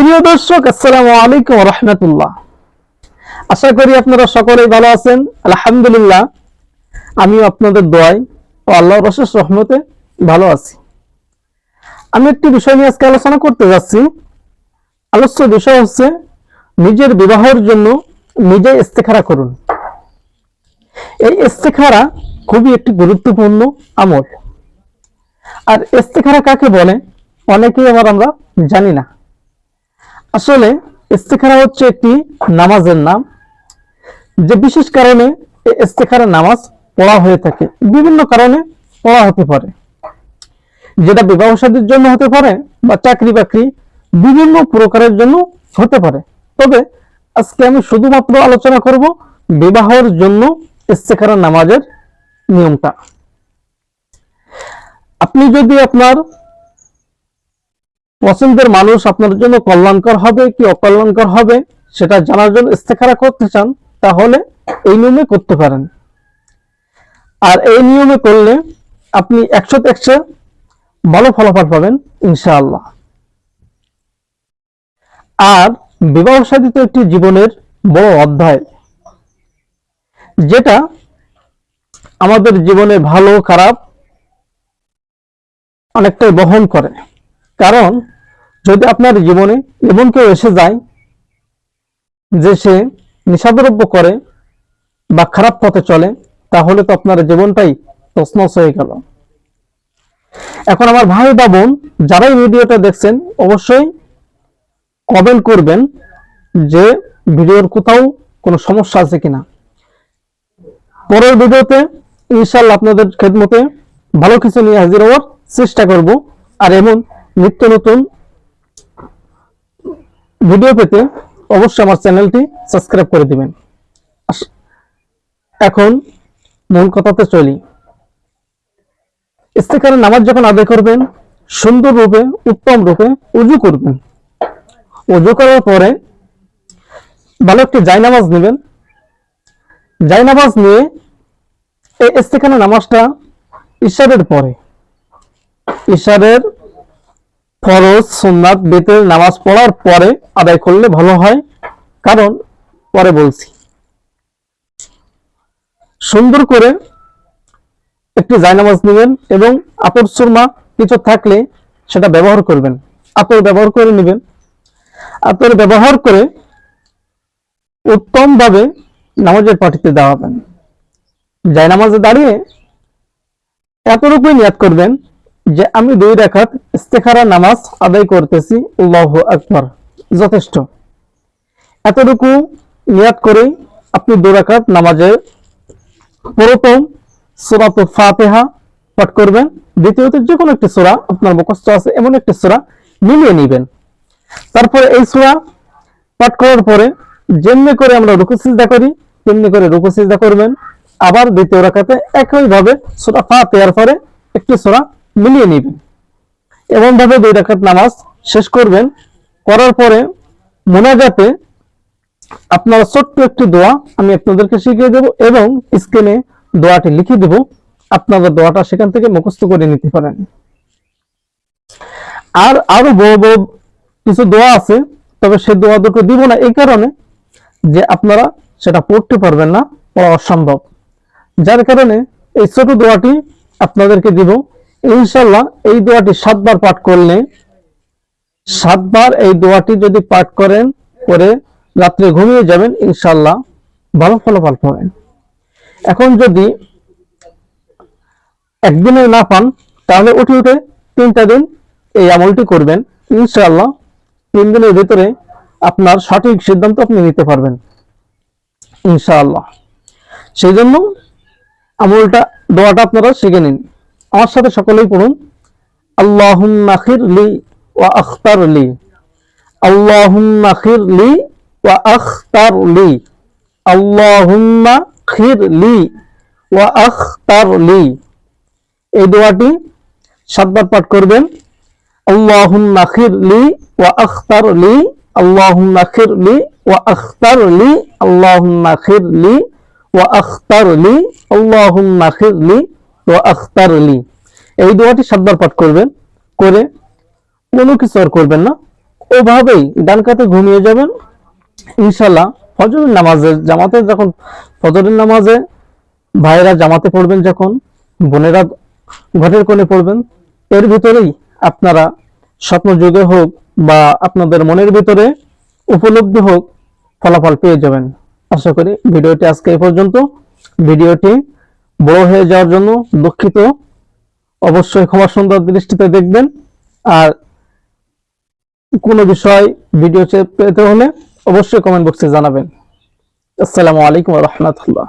প্রিয় দর্শক, আসসালামু আলাইকুম রহমতুল্লাহ। আশা করি আপনারা সকলেই ভালো আছেন। আলহামদুলিল্লাহ, আমিও আপনাদের দোয়াই ও আল্লাহর অশেষ রহমতে ভালো আছি। আমি একটি বিষয় নিয়ে আজকে আলোচনা করতে যাচ্ছি। আলোচ্য বিষয় হচ্ছে নিজের বিবাহের জন্য নিজে ইস্তেখারা করুন। এই ইস্তেখারা খুবই একটি গুরুত্বপূর্ণ আমল। আর ইস্তেখারা কাকে বলে? অনেকেই আবার আমরা জানি না। আসলে ইস্তেখারা হচ্ছে একটি নামাজের নাম, যে বিশেষ কারণে ইস্তেখারা নামাজ পড়া হয়ে থাকে। বিভিন্ন কারণে পড়া হতে পারে। যেটা বিবাহ শাদীর জন্য হতে পারে বা চাকরি বাকরি বিভিন্ন প্রকারের জন্য হতে পারে। তবে আজকে আমি শুধুমাত্র আলোচনা করব বিবাহের জন্য ইস্তেখারা নামাজের নিয়মটা। আপনি যদি আপনার পছন্দের মানুষ আপনার জন্য কল্যাণকর হবে কি অকল্যাণকর হবে সেটা জানার জন্য ইস্তেখারা করতে চান, তাহলে এই নিয়মে করতে পারেন। আর এই নিয়মে করলে আপনি একশো একশো ভালো ফলাফল পাবেন, ইনশাআল্লাহ। আর বিবাহ সাধিত একটি জীবনের বড় অধ্যায়, যেটা আমাদের জীবনে ভালো খারাপ অনেকটাই বহন করে। কারণ যদি আপনার জীবনে এমন কেউ এসে যায় যে সে নিশাদ্রব্য করে বা খারাপ পথে চলে, তাহলে তো আপনার জীবনটাই তসনস হয়ে গেল। এখন আমার ভাই বা বোন যারাই ভিডিওটা দেখছেন, অবশ্যই কমেন্ট করবেন যে ভিডিওর কোথাও কোনো সমস্যা আছে কিনা। পরের ভিডিওতে ইনশাল্লাহ আপনাদের খেদমতে ভালো কিছু নিয়ে হাজির হওয়ার চেষ্টা করব। আর এমন নিত্য নতুন ভিডিও পেতে অবশ্যই আমার চ্যানেলটি সাবস্ক্রাইব করে দিবেন। এখন মূল কথাতে চলি। ইস্তেকারে নামাজ যখন আদায় করবেন, সুন্দর রূপে, উত্তম রূপে উজু করবেন। উজু করার পরে ভালো একটি জায়নামাজ নেবেন। জায়নামাজ নিয়ে এই ইস্তেখানা নামাজটা ইশারের পরে। ইশারের ফরজ, সুন্নাত, বেতের নামাজ পড়ার পরে আদায় করলে ভালো হয়। কারণ পরে বলছি। সুন্দর করে একটি জায়নামাজ নেবেন এবং আপর সুরমা কিছু থাকলে সেটা ব্যবহার করবেন। আতর ব্যবহার করে নেবেন। আতর ব্যবহার করে উত্তমভাবে নামাজের পাঠিতে দাঁড়াবেন। জায়নামাজে দাঁড়িয়ে এতটুকুই নিয়াত করবেন যে আমি দুই রাকাত ইস্তেখারা নামাজ আদায় করতেছি, আল্লাহু আকবার। যথেষ্ট। এতটুকু নিয়াত করে আপনি দুই রাকাত নামাজের প্রথম সূরাত ফাতিহা পাঠ করবেন। দ্বিতীয়ত যে কোনো একটি সূরা আপনার মুখস্থ আছে, এমন একটি সূরা মিলিয়ে নেবেন। তারপরে এই সূরা পাঠ করার পরে যেমনি করে আমরা রুকু সিজদা করি, তেমনি করে রুকু সিজদা করবেন। আবার দ্বিতীয় রাকাতে একই ভাবে সূরা ফাতিহার পরে একটি সূরা মিলিয়ে নেবেন এমন ভাবে দুই রাকাত নামাজ শেষ করবেন। করার পরে মোনাজাতে আপনার ছোট্ট একটি দোয়া আমি আপনাদেরকে শিখিয়ে দেব এবং স্ক্রিনে দোয়াটি লিখে দেব। আপনারা দোয়াটা সেখান থেকে মুখস্থ করে নিতে পারেন। আর আরও বড় বড় কিছু দোয়া আছে, তবে সেই দোয়া দুটো দিব না এই কারণে যে আপনারা সেটা পড়তে পারবেন না, পড়া অসম্ভব। যার কারণে এই ছোট দোয়াটি আপনাদেরকে দিব। ইনশাল্লাহ এই দোয়াটি সাতবার পাঠ করলে, সাতবার এই দোয়াটি যদি পাঠ করেন, করে রাত্রে ঘুমিয়ে যাবেন ইনশাল্লাহ ভালো ফলাফল পাবেন। এখন যদি একদিনে না পান, তাহলে উঠে উঠে তিনটা দিন এই আমলটি করবেন। ইনশাআল্লাহ তিন দিনের ভিতরে আপনার সঠিক সিদ্ধান্ত আপনি নিতে পারবেন। ইনশাআল্লাহ। সেই জন্য আমলটা, দোয়াটা আপনারা শিখে নিন। আমার সাথে সকলেই পড়ুন। আল্লাহুম্মা খিরলি ওয়া আখতার লি আল্লাহুম্মা খিরলি ওয়া আখতার লি আল্লাহুম্মা খিরলি ওয়া আখতার লি এই দোয়াটি সাতবার পাঠ করবেন। আল্লাহুম্মা খিরলি ওয়া আখতার লি আল্লাহুম্মা খিরলি ওয়া আখতার লি আল্লাহুম্মা খিরলি ওয়া আখতার লি আল্লাহুম্মা খিরলি আখতার লি। এই দোয়াটি সাতবার পাঠ করবেন, করে কোনো কিছু আর করবেন না। ওভাবেই ডান কাতে ঘুমিয়ে যাবেন। ইনশাল্লাহ ফজরের নামাজে, জামাতে যখন, ফজরের নামাজে ভাইরা জামাতে পড়বেন যখন, বোনেরা ঘরের কোণে পড়বেন, এর ভিতরেই আপনারা স্বপ্ন যুগে হোক বা আপনাদের মনের ভিতরে উপলব্ধি হোক ফলাফল পেয়ে যাবেন। আশা করি ভিডিওটি আজকে এই পর্যন্ত। ভিডিওটি বড় হয়ে যাওয়ার জন্য দুঃখিত। অবশ্যই ক্ষমা সুন্দর দৃষ্টিতে দেখবেন। আর কোনো বিষয় ভিডিও পেতে হলে অবশ্যই কমেন্ট বক্সে জানাবেন। আসসালামু আলাইকুম রহমতুল্লাহ।